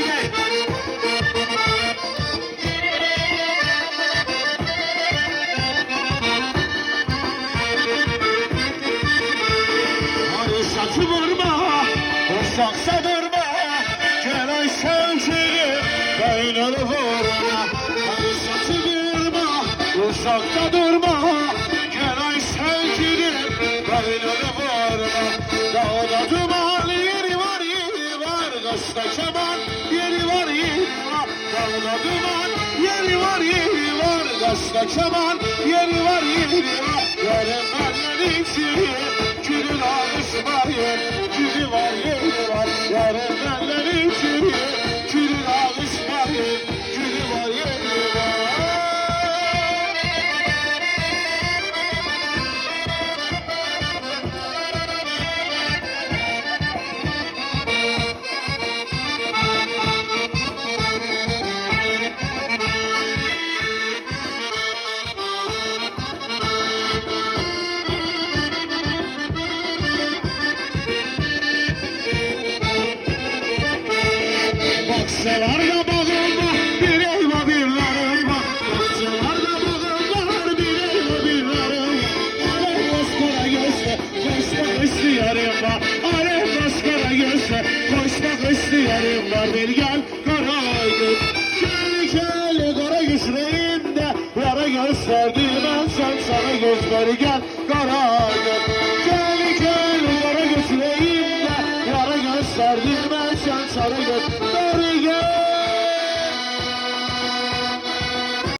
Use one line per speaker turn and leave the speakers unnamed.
Şirek. Saçı vurma, hoşlansa durma, gel ay sevgilim, boynunu vurma. Ay saçı vurma, uzakta durma, gel ay sevgilim, boynunu vurma. Dağda duman yeri var, var, kaçta var yeri var Kaşta keman yeri var yeri var Yarın benleri içi Gülün alışmayın Gülü var yeri var. Yarın Dostçalar da bağırma bir elma birler elma Dostçalar da bağırma bir elma birler elma Alev dostlara gözle koşmak istiyorum ben. Alev dostlara gözle koşmak istiyorum ben. Bir gel kara gün Kendi kara gösterdim ben sen sana gözleri gel kara gün Kendi kendi kara güçlerimde Yara gösterdim ben sen sana gözleri